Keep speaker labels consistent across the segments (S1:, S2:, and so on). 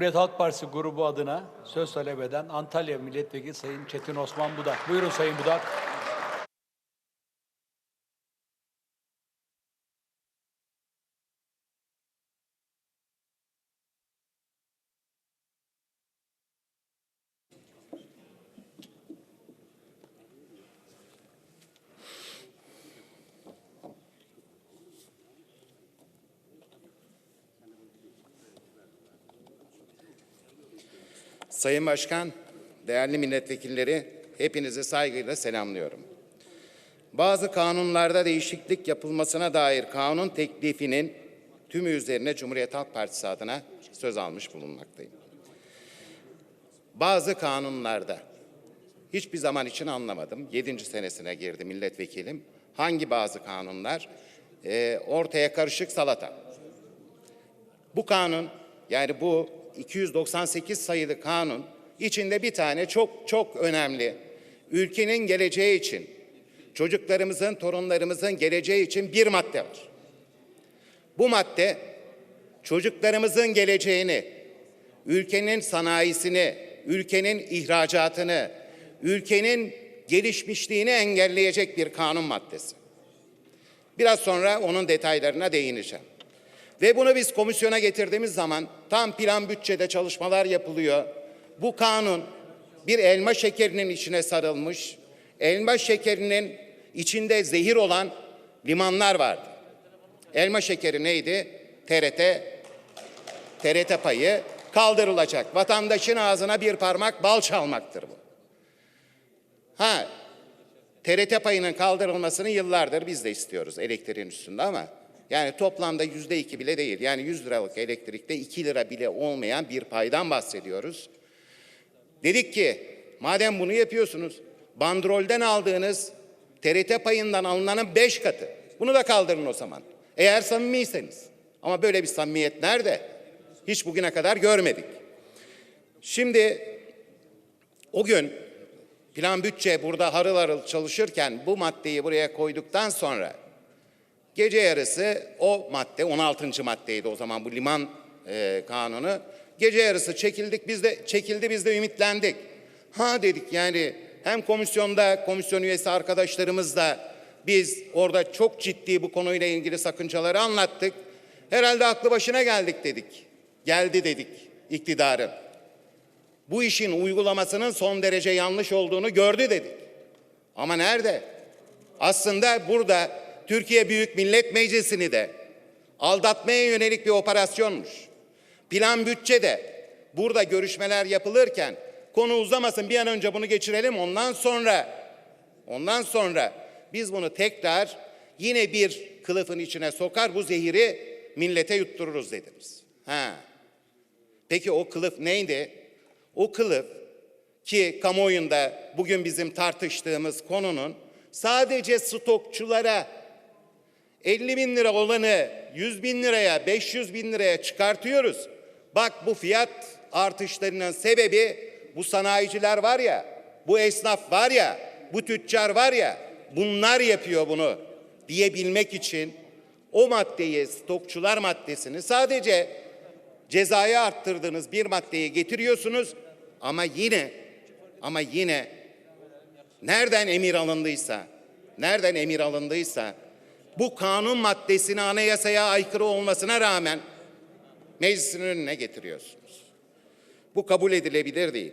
S1: Cumhuriyet Halk Partisi grubu adına söz talep eden Antalya Milletvekili Sayın Çetin Osman Budak. Buyurun Sayın Budak.
S2: Sayın Başkan, değerli milletvekilleri, hepinizi saygıyla selamlıyorum. Bazı kanunlarda değişiklik yapılmasına dair kanun teklifinin tümü üzerine Cumhuriyet Halk Partisi adına söz almış bulunmaktayım. Bazı kanunlarda hiçbir zaman için anlamadım. Yedinci senesine girdi milletvekilim. Hangi bazı kanunlar? Ee, ortaya karışık salata. Bu kanun yani bu 298 sayılı kanun içinde bir tane çok çok önemli ülkenin geleceği için çocuklarımızın, torunlarımızın geleceği için bir madde var. Bu madde çocuklarımızın geleceğini, ülkenin sanayisini, ülkenin ihracatını, ülkenin gelişmişliğini engelleyecek bir kanun maddesi. Biraz sonra onun detaylarına değineceğim. Ve bunu biz komisyona getirdiğimiz zaman tam plan bütçede çalışmalar yapılıyor. Bu kanun bir elma şekerinin içine sarılmış. Elma şekerinin içinde zehir olan limanlar vardı. Elma şekeri neydi? TRT, TRT payı kaldırılacak. Vatandaşın ağzına bir parmak bal çalmaktır bu. Ha, TRT payının kaldırılmasını yıllardır biz de istiyoruz elektriğin üstünde ama yani toplamda yüzde iki bile değil. Yani 100 liralık elektrikte 2 lira bile olmayan bir paydan bahsediyoruz. Dedik ki madem bunu yapıyorsunuz bandrolden aldığınız TRT payından alınanın 5 katı. Bunu da kaldırın o zaman. Eğer samimiyseniz. Ama böyle bir samimiyet nerede? Hiç bugüne kadar görmedik. Şimdi o gün plan bütçe burada harıl harıl çalışırken bu maddeyi buraya koyduktan sonra gece yarısı o madde 16. maddeydi o zaman bu liman e, kanunu. Gece yarısı çekildik biz de çekildi biz de ümitlendik. Ha dedik yani hem komisyonda komisyon üyesi arkadaşlarımızla biz orada çok ciddi bu konuyla ilgili sakıncaları anlattık. Herhalde aklı başına geldik dedik. Geldi dedik iktidarın bu işin uygulamasının son derece yanlış olduğunu gördü dedik. Ama nerede? Aslında burada Türkiye Büyük Millet Meclisi'ni de aldatmaya yönelik bir operasyonmuş. Plan bütçe de burada görüşmeler yapılırken konu uzamasın bir an önce bunu geçirelim ondan sonra ondan sonra biz bunu tekrar yine bir kılıfın içine sokar bu zehiri millete yuttururuz dediniz. Ha. Peki o kılıf neydi? O kılıf ki kamuoyunda bugün bizim tartıştığımız konunun sadece stokçulara 50 bin lira olanı 100 bin liraya 500 bin liraya çıkartıyoruz. Bak bu fiyat artışlarının sebebi bu sanayiciler var ya, bu esnaf var ya, bu tüccar var ya bunlar yapıyor bunu diyebilmek için o maddeyi stokçular maddesini sadece cezayı arttırdığınız bir maddeyi getiriyorsunuz ama yine ama yine nereden emir alındıysa nereden emir alındıysa bu kanun maddesini anayasaya aykırı olmasına rağmen meclisin önüne getiriyorsunuz. Bu kabul edilebilir değil.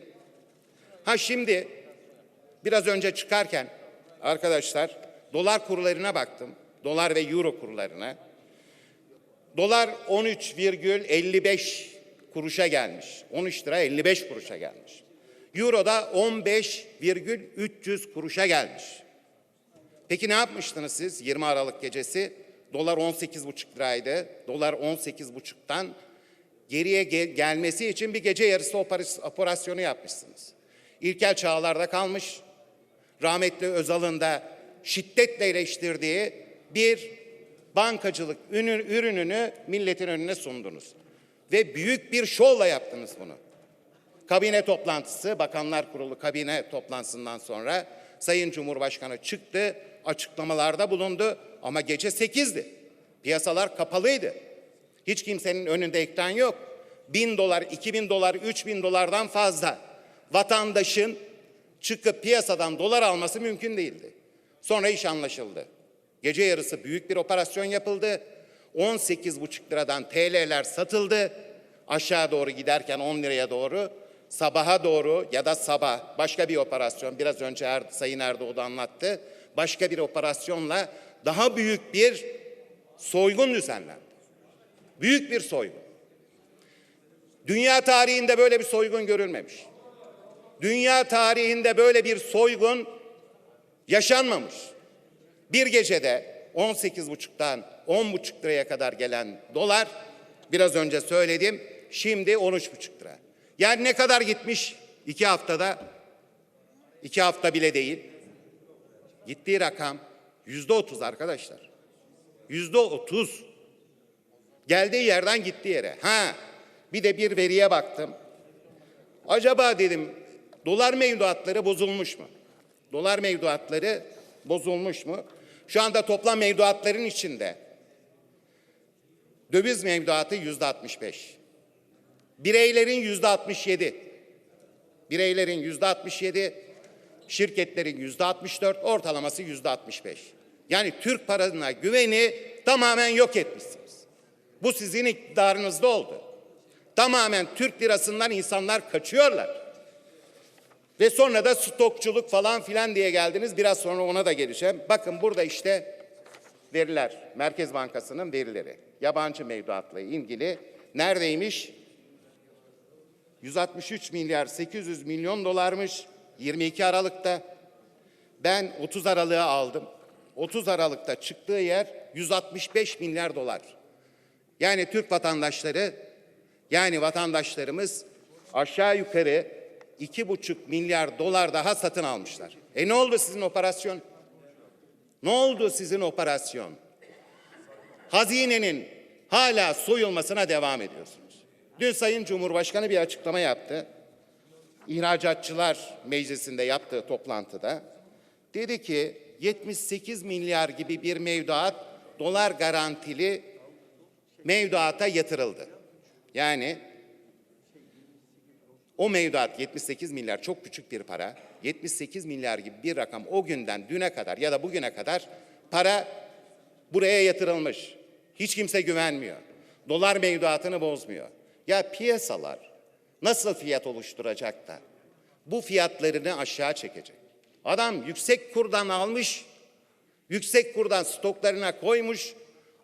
S2: Ha şimdi biraz önce çıkarken arkadaşlar dolar kurlarına baktım. Dolar ve euro kurlarına. Dolar 13,55 kuruşa gelmiş. 13 lira 55 kuruşa gelmiş. Euro da 15,300 kuruşa gelmiş. Peki ne yapmıştınız siz 20 Aralık gecesi? Dolar 18,5 liraydı. Dolar 18,5'tan geriye gel- gelmesi için bir gece yarısı operas- operasyonu yapmışsınız. İlkel çağlarda kalmış. Rahmetli Özal'ın da şiddetle eleştirdiği bir bankacılık ürün- ürününü milletin önüne sundunuz. Ve büyük bir şovla yaptınız bunu. Kabine toplantısı, Bakanlar Kurulu kabine toplantısından sonra Sayın Cumhurbaşkanı çıktı, açıklamalarda bulundu ama gece 8'di. Piyasalar kapalıydı. Hiç kimsenin önünde ekran yok. 1000 dolar, 2000 dolar, 3000 dolardan fazla vatandaşın çıkıp piyasadan dolar alması mümkün değildi. Sonra iş anlaşıldı. Gece yarısı büyük bir operasyon yapıldı. 18,5 liradan TL'ler satıldı. Aşağı doğru giderken 10 liraya doğru. Sabaha doğru ya da sabah başka bir operasyon biraz önce er, Sayın Erdoğan anlattı. Başka bir operasyonla daha büyük bir soygun düzenlendi. Büyük bir soygun. Dünya tarihinde böyle bir soygun görülmemiş. Dünya tarihinde böyle bir soygun yaşanmamış. Bir gecede 18,5'tan 10,5 liraya kadar gelen dolar biraz önce söyledim şimdi 13,5 lira. Yani ne kadar gitmiş iki haftada? İki hafta bile değil. Gittiği rakam yüzde otuz arkadaşlar. Yüzde otuz. Geldiği yerden gittiği yere. Ha bir de bir veriye baktım. Acaba dedim dolar mevduatları bozulmuş mu? Dolar mevduatları bozulmuş mu? Şu anda toplam mevduatların içinde döviz mevduatı yüzde 65. Bireylerin yüzde 67. Bireylerin yüzde 67, şirketlerin yüzde 64, ortalaması yüzde 65. Yani Türk parasına güveni tamamen yok etmişsiniz. Bu sizin iktidarınızda oldu. Tamamen Türk lirasından insanlar kaçıyorlar. Ve sonra da stokçuluk falan filan diye geldiniz. Biraz sonra ona da geleceğim. Bakın burada işte veriler. Merkez Bankası'nın verileri. Yabancı mevduatla ilgili neredeymiş? 163 milyar 800 milyon dolarmış 22 Aralık'ta. Ben 30 Aralık'ı aldım. 30 Aralık'ta çıktığı yer 165 milyar dolar. Yani Türk vatandaşları yani vatandaşlarımız aşağı yukarı iki buçuk milyar dolar daha satın almışlar. E ne oldu sizin operasyon? Ne oldu sizin operasyon? Hazinenin hala soyulmasına devam ediyorsunuz. Dün Sayın Cumhurbaşkanı bir açıklama yaptı. İhracatçılar Meclisi'nde yaptığı toplantıda dedi ki 78 milyar gibi bir mevduat dolar garantili mevduata yatırıldı. Yani o mevduat 78 milyar çok küçük bir para. 78 milyar gibi bir rakam o günden düne kadar ya da bugüne kadar para buraya yatırılmış. Hiç kimse güvenmiyor. Dolar mevduatını bozmuyor. Ya piyasalar nasıl fiyat oluşturacak da bu fiyatlarını aşağı çekecek? Adam yüksek kurdan almış, yüksek kurdan stoklarına koymuş,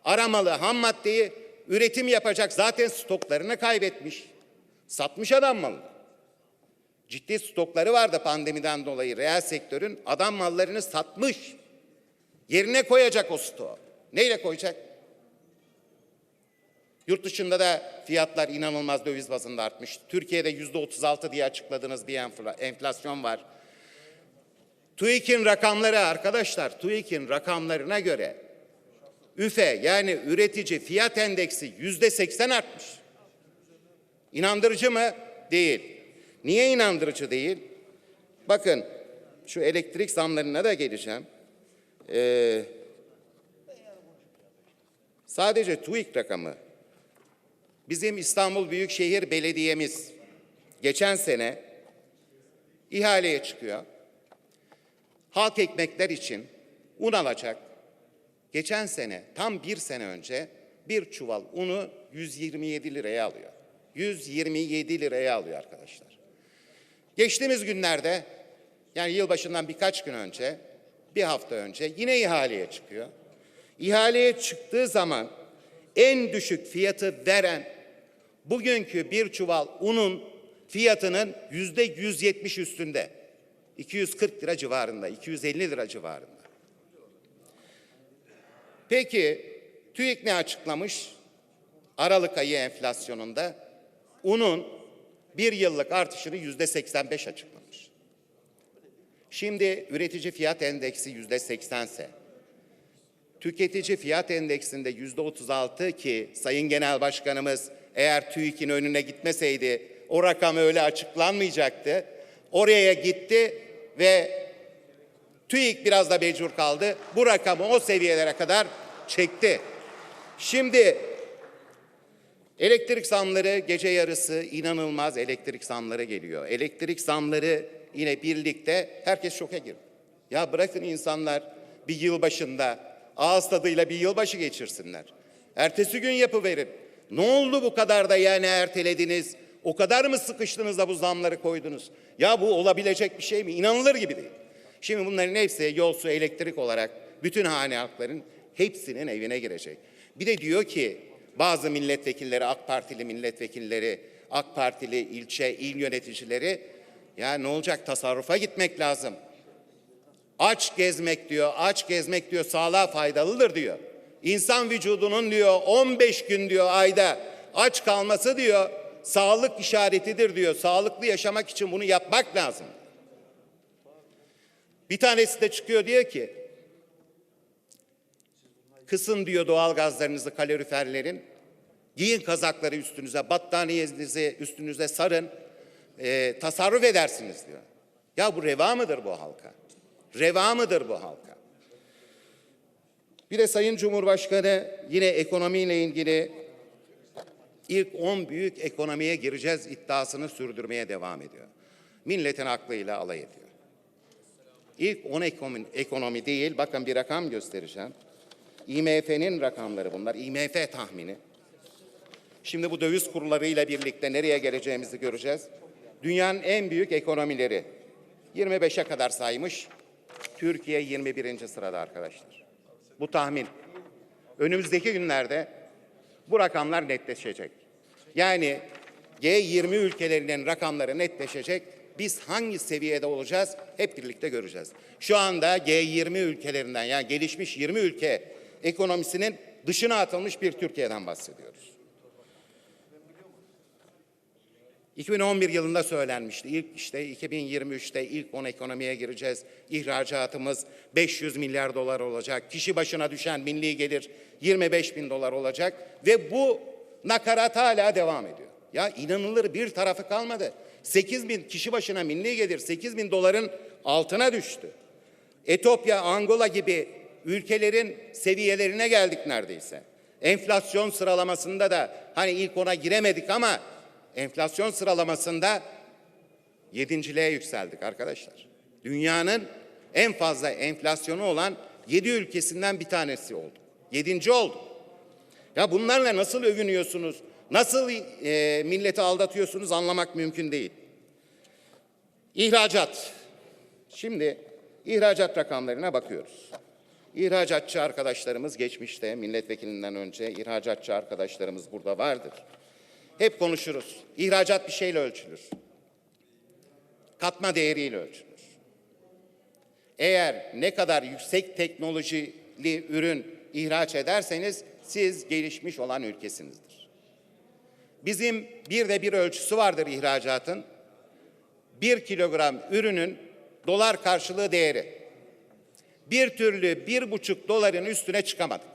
S2: aramalı ham maddeyi üretim yapacak zaten stoklarını kaybetmiş. Satmış adam malını. Ciddi stokları vardı pandemiden dolayı reel sektörün. Adam mallarını satmış. Yerine koyacak o stoğu. Neyle koyacak? Yurt dışında da fiyatlar inanılmaz döviz bazında artmış. Türkiye'de yüzde 36 diye açıkladığınız bir enfla- enflasyon var. TÜİK'in rakamları arkadaşlar, TÜİK'in rakamlarına göre üfe yani üretici fiyat endeksi yüzde 80 artmış. İnandırıcı mı? Değil. Niye inandırıcı değil? Bakın şu elektrik zamlarına da geleceğim. Ee, sadece TÜİK rakamı bizim İstanbul Büyükşehir Belediye'miz geçen sene ihaleye çıkıyor. Halk ekmekler için un alacak. Geçen sene tam bir sene önce bir çuval unu 127 liraya alıyor. 127 liraya alıyor arkadaşlar. Geçtiğimiz günlerde yani yılbaşından birkaç gün önce, bir hafta önce yine ihaleye çıkıyor. İhaleye çıktığı zaman en düşük fiyatı veren bugünkü bir çuval unun fiyatının yüzde 170 üstünde. 240 lira civarında, 250 lira civarında. Peki TÜİK ne açıklamış? Aralık ayı enflasyonunda unun bir yıllık artışını yüzde 85 açıklamış. Şimdi üretici fiyat endeksi yüzde 80 ise, tüketici fiyat endeksinde yüzde 36 ki Sayın Genel Başkanımız eğer TÜİK'in önüne gitmeseydi o rakam öyle açıklanmayacaktı. Oraya gitti ve TÜİK biraz da mecbur kaldı. Bu rakamı o seviyelere kadar çekti. Şimdi Elektrik zamları gece yarısı inanılmaz elektrik zamları geliyor. Elektrik zamları yine birlikte herkes şoka girdi. Ya bırakın insanlar bir yıl başında ağız tadıyla bir yılbaşı geçirsinler. Ertesi gün yapıverin. Ne oldu bu kadar da yani ertelediniz? O kadar mı sıkıştınız da bu zamları koydunuz? Ya bu olabilecek bir şey mi? İnanılır gibi değil. Şimdi bunların hepsi yol su elektrik olarak bütün hane halkların hepsinin evine girecek. Bir de diyor ki bazı milletvekilleri, AK Partili milletvekilleri, AK Partili ilçe, il yöneticileri ya ne olacak tasarrufa gitmek lazım. Aç gezmek diyor, aç gezmek diyor sağlığa faydalıdır diyor. İnsan vücudunun diyor 15 gün diyor ayda aç kalması diyor sağlık işaretidir diyor. Sağlıklı yaşamak için bunu yapmak lazım. Bir tanesi de çıkıyor diyor ki kısın diyor doğal gazlarınızı kaloriferlerin giyin kazakları üstünüze battaniyenizi üstünüze sarın e, tasarruf edersiniz diyor. Ya bu reva mıdır bu halka? Reva mıdır bu halka? Bir de Sayın Cumhurbaşkanı yine ekonomiyle ilgili ilk 10 büyük ekonomiye gireceğiz iddiasını sürdürmeye devam ediyor. Milletin aklıyla alay ediyor. İlk 10 ekonomi, ekonomi değil, bakın bir rakam göstereceğim. IMF'nin rakamları bunlar, IMF tahmini. Şimdi bu döviz kurlarıyla birlikte nereye geleceğimizi göreceğiz. Dünyanın en büyük ekonomileri 25'e kadar saymış. Türkiye 21. sırada arkadaşlar. Bu tahmin. Önümüzdeki günlerde bu rakamlar netleşecek. Yani G20 ülkelerinin rakamları netleşecek. Biz hangi seviyede olacağız hep birlikte göreceğiz. Şu anda G20 ülkelerinden yani gelişmiş 20 ülke ekonomisinin dışına atılmış bir Türkiye'den bahsediyoruz. 2011 yılında söylenmişti. İlk işte 2023'te ilk 10 ekonomiye gireceğiz. İhracatımız 500 milyar dolar olacak. Kişi başına düşen milli gelir 25 bin dolar olacak. Ve bu nakarat hala devam ediyor. Ya inanılır bir tarafı kalmadı. 8 bin kişi başına milli gelir 8 bin doların altına düştü. Etopya, Angola gibi ülkelerin seviyelerine geldik neredeyse. Enflasyon sıralamasında da hani ilk ona giremedik ama enflasyon sıralamasında yedinciliğe yükseldik arkadaşlar. Dünyanın en fazla enflasyonu olan yedi ülkesinden bir tanesi olduk. Yedinci olduk. Ya bunlarla nasıl övünüyorsunuz? Nasıl e, milleti aldatıyorsunuz anlamak mümkün değil. İhracat. Şimdi ihracat rakamlarına bakıyoruz. İhracatçı arkadaşlarımız geçmişte milletvekilinden önce ihracatçı arkadaşlarımız burada vardır. Hep konuşuruz. İhracat bir şeyle ölçülür. Katma değeriyle ölçülür. Eğer ne kadar yüksek teknolojili ürün ihraç ederseniz siz gelişmiş olan ülkesinizdir. Bizim bir de bir ölçüsü vardır ihracatın. Bir kilogram ürünün dolar karşılığı değeri. Bir türlü bir buçuk doların üstüne çıkamadık.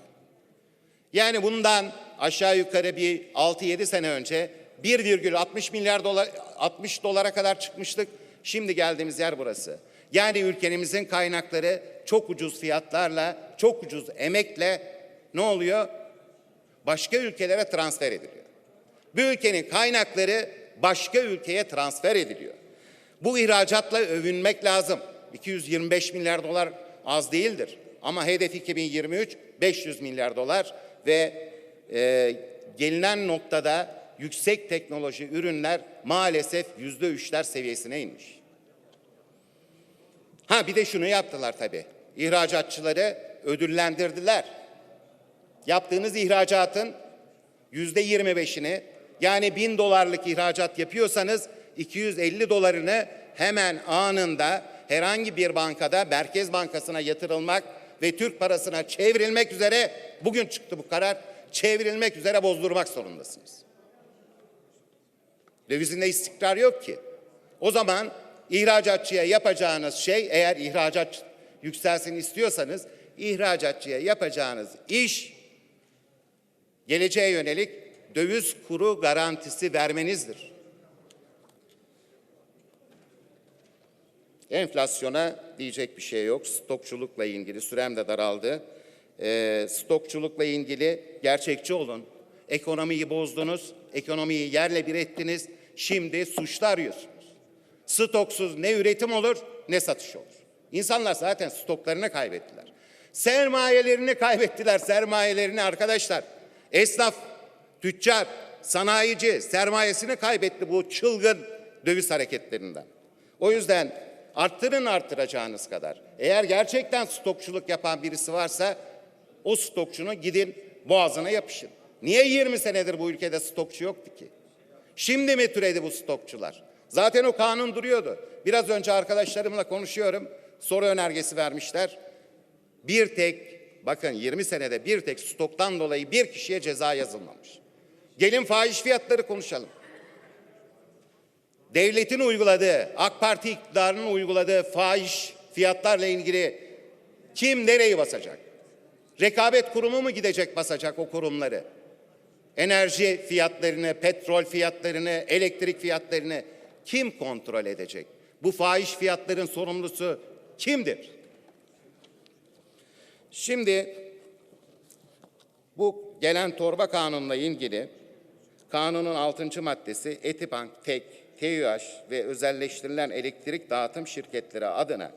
S2: Yani bundan aşağı yukarı bir 6-7 sene önce 1,60 milyar dolar 60 dolara kadar çıkmıştık. Şimdi geldiğimiz yer burası. Yani ülkemizin kaynakları çok ucuz fiyatlarla, çok ucuz emekle ne oluyor? Başka ülkelere transfer ediliyor. Bu ülkenin kaynakları başka ülkeye transfer ediliyor. Bu ihracatla övünmek lazım. 225 milyar dolar az değildir. Ama hedef 2023 500 milyar dolar ve e, gelinen noktada yüksek teknoloji ürünler maalesef yüzde üçler seviyesine inmiş. Ha bir de şunu yaptılar tabii. İhracatçıları ödüllendirdiler. Yaptığınız ihracatın yüzde yirmi beşini yani bin dolarlık ihracat yapıyorsanız 250 dolarını hemen anında herhangi bir bankada Merkez Bankası'na yatırılmak ve Türk parasına çevrilmek üzere bugün çıktı bu karar çevrilmek üzere bozdurmak zorundasınız. Dövizinde istikrar yok ki. O zaman ihracatçıya yapacağınız şey eğer ihracat yükselsin istiyorsanız ihracatçıya yapacağınız iş geleceğe yönelik döviz kuru garantisi vermenizdir. Enflasyona diyecek bir şey yok. Stokçulukla ilgili sürem de daraldı. Ee, stokçulukla ilgili gerçekçi olun. Ekonomiyi bozdunuz, ekonomiyi yerle bir ettiniz. Şimdi suçlu arıyorsunuz. Stoksuz ne üretim olur ne satış olur. İnsanlar zaten stoklarını kaybettiler. Sermayelerini kaybettiler, sermayelerini arkadaşlar. Esnaf, tüccar, sanayici sermayesini kaybetti bu çılgın döviz hareketlerinden. O yüzden arttırın arttıracağınız kadar. Eğer gerçekten stokçuluk yapan birisi varsa o stokçunun gidin boğazına yapışın. Niye 20 senedir bu ülkede stokçu yoktu ki? Şimdi mi türedi bu stokçular? Zaten o kanun duruyordu. Biraz önce arkadaşlarımla konuşuyorum. Soru önergesi vermişler. Bir tek, bakın 20 senede bir tek stoktan dolayı bir kişiye ceza yazılmamış. Gelin fahiş fiyatları konuşalım. Devletin uyguladığı, AK Parti iktidarının uyguladığı fahiş fiyatlarla ilgili kim nereyi basacak? Rekabet kurumu mu gidecek basacak o kurumları? Enerji fiyatlarını, petrol fiyatlarını, elektrik fiyatlarını kim kontrol edecek? Bu fahiş fiyatların sorumlusu kimdir? Şimdi bu gelen torba kanunla ilgili kanunun 6. maddesi Etibank, TEK, TÜH ve özelleştirilen elektrik dağıtım şirketleri adına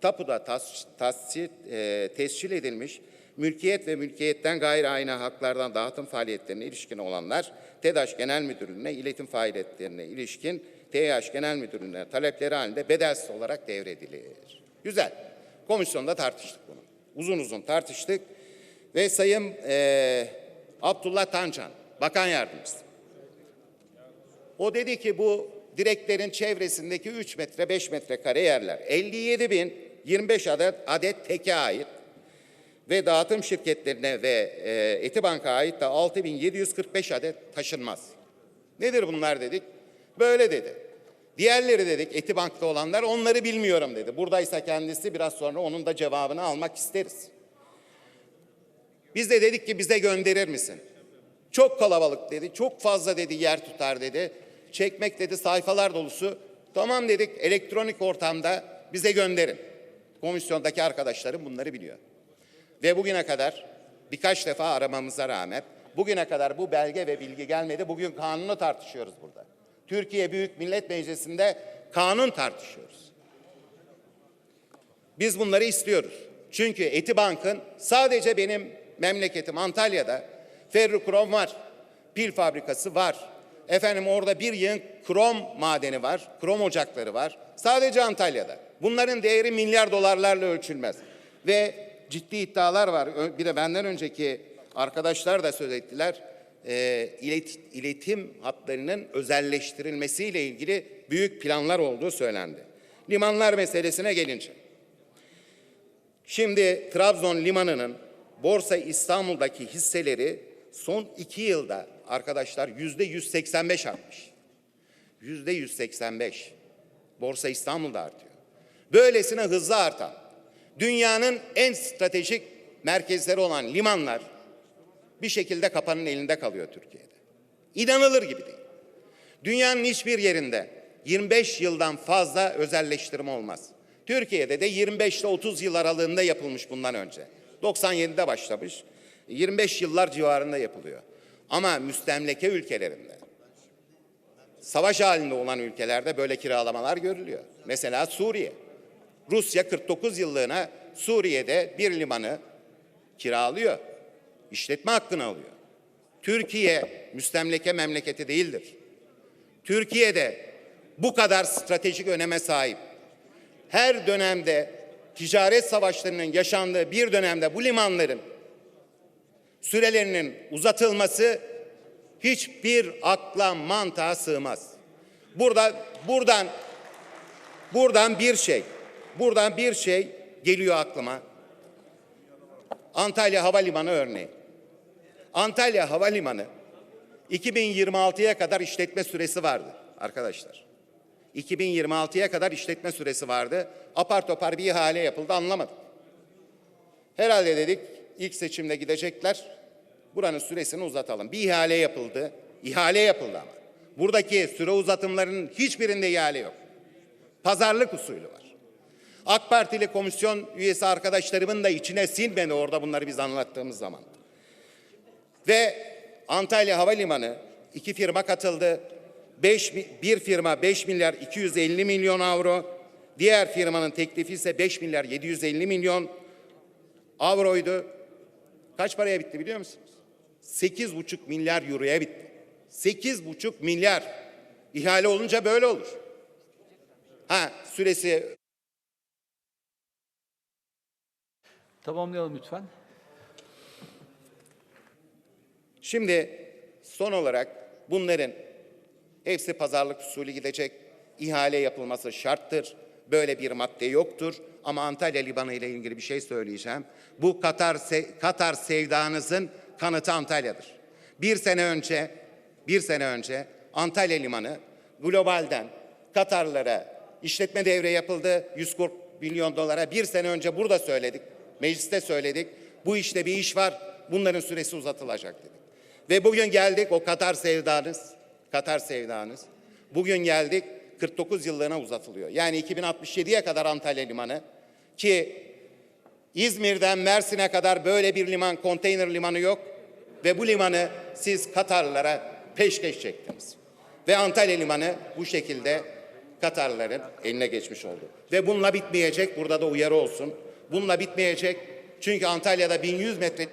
S2: tapuda tas, tassit, e, tescil edilmiş mülkiyet ve mülkiyetten gayri aynı haklardan dağıtım faaliyetlerine ilişkin olanlar TEDAŞ Genel Müdürlüğü'ne iletim faaliyetlerine ilişkin TEH Genel Müdürlüğü'ne talepleri halinde bedelsiz olarak devredilir. Güzel. Komisyonda tartıştık bunu. Uzun uzun tartıştık ve Sayın eee Abdullah Tancan, Bakan Yardımcısı. O dedi ki bu direklerin çevresindeki 3 metre 5 metre kare yerler 57 bin 25 adet, adet teke ait ve dağıtım şirketlerine ve e, Etibank'a ait de 6745 adet taşınmaz. Nedir bunlar dedik? Böyle dedi. Diğerleri dedik Etibank'ta olanlar onları bilmiyorum dedi. Buradaysa kendisi biraz sonra onun da cevabını almak isteriz. Biz de dedik ki bize gönderir misin? Çok kalabalık dedi. Çok fazla dedi yer tutar dedi. Çekmek dedi sayfalar dolusu. Tamam dedik elektronik ortamda bize gönderin. Komisyondaki arkadaşlarım bunları biliyor. Ve bugüne kadar birkaç defa aramamıza rağmen bugüne kadar bu belge ve bilgi gelmedi. Bugün kanunu tartışıyoruz burada. Türkiye Büyük Millet Meclisi'nde kanun tartışıyoruz. Biz bunları istiyoruz. Çünkü Etibank'ın sadece benim memleketim Antalya'da ferrokrom var, pil fabrikası var. Efendim orada bir yığın krom madeni var, krom ocakları var. Sadece Antalya'da. Bunların değeri milyar dolarlarla ölçülmez. Ve ciddi iddialar var. Bir de benden önceki arkadaşlar da söz ettiler. Ee, ilet- iletim hatlarının özelleştirilmesiyle ilgili büyük planlar olduğu söylendi. Limanlar meselesine gelince. Şimdi Trabzon limanının Borsa İstanbul'daki hisseleri son iki yılda arkadaşlar yüzde 185 artmış. Yüzde 185. Borsa İstanbul'da artıyor. Böylesine hızlı artan, dünyanın en stratejik merkezleri olan limanlar bir şekilde kapanın elinde kalıyor Türkiye'de. İnanılır gibi değil. Dünyanın hiçbir yerinde 25 yıldan fazla özelleştirme olmaz. Türkiye'de de 25 ile 30 yıl aralığında yapılmış bundan önce. 97'de başlamış. 25 yıllar civarında yapılıyor. Ama müstemleke ülkelerinde, savaş halinde olan ülkelerde böyle kiralamalar görülüyor. Mesela Suriye. Rusya 49 yıllığına Suriye'de bir limanı kiralıyor. İşletme hakkını alıyor. Türkiye müstemleke memleketi değildir. Türkiye'de bu kadar stratejik öneme sahip. Her dönemde ticaret savaşlarının yaşandığı bir dönemde bu limanların sürelerinin uzatılması hiçbir akla mantığa sığmaz. Burada buradan buradan bir şey buradan bir şey geliyor aklıma. Antalya Havalimanı örneği. Antalya Havalimanı 2026'ya kadar işletme süresi vardı arkadaşlar. 2026'ya kadar işletme süresi vardı. Apar topar bir ihale yapıldı anlamadık. Herhalde dedik ilk seçimde gidecekler. Buranın süresini uzatalım. Bir ihale yapıldı. İhale yapıldı ama. Buradaki süre uzatımlarının hiçbirinde ihale yok. Pazarlık usulü var. AK Partili komisyon üyesi arkadaşlarımın da içine sinmedi orada bunları biz anlattığımız zaman. Ve Antalya Havalimanı iki firma katıldı. Beş, bir firma 5 milyar 250 milyon avro. Diğer firmanın teklifi ise 5 milyar 750 milyon avroydu. Kaç paraya bitti biliyor musunuz? 8,5 milyar euroya bitti. 8,5 milyar. İhale olunca böyle olur. Ha süresi
S1: Tamamlayalım lütfen.
S2: Şimdi son olarak bunların hepsi pazarlık usulü gidecek. İhale yapılması şarttır. Böyle bir madde yoktur. Ama Antalya Limanı ile ilgili bir şey söyleyeceğim. Bu Katar, Katar sevdanızın kanıtı Antalya'dır. Bir sene önce, bir sene önce Antalya Limanı globalden Katarlara işletme devre yapıldı. 140 milyon dolara. Bir sene önce burada söyledik. Mecliste söyledik. Bu işte bir iş var. Bunların süresi uzatılacak dedik. Ve bugün geldik o Katar sevdanız, Katar sevdanız. Bugün geldik 49 yıllığına uzatılıyor. Yani 2067'ye kadar Antalya Limanı ki İzmir'den Mersin'e kadar böyle bir liman, konteyner limanı yok. Ve bu limanı siz Katarlılara peşkeş çektiniz. Ve Antalya Limanı bu şekilde Katarlıların eline geçmiş oldu. Ve bununla bitmeyecek, burada da uyarı olsun. Bununla bitmeyecek. Çünkü Antalya'da 1100 metre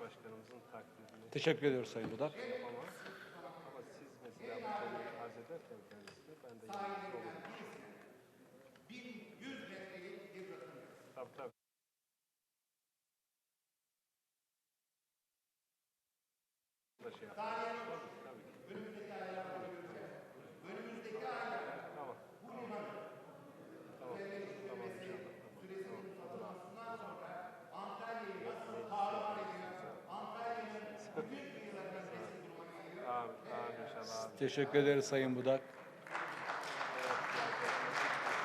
S3: Başkanımızın takdirini
S1: Teşekkür ediyoruz Sayın Budak.
S3: ama siz mesela bu konuyu arz ederken kendisine ben de yanınızda olurum. 1100 metrelik bir Tabii tabii. Da şey yapalım. Tabii, tabii. Önümüzdeki aylar Önümüzdeki aylar. Tamam. Tamam. Tamam. Tamam inşallah. Tamam. Amin. Amin inşallah. Amin.
S1: Teşekkür ederiz Sayın Budak.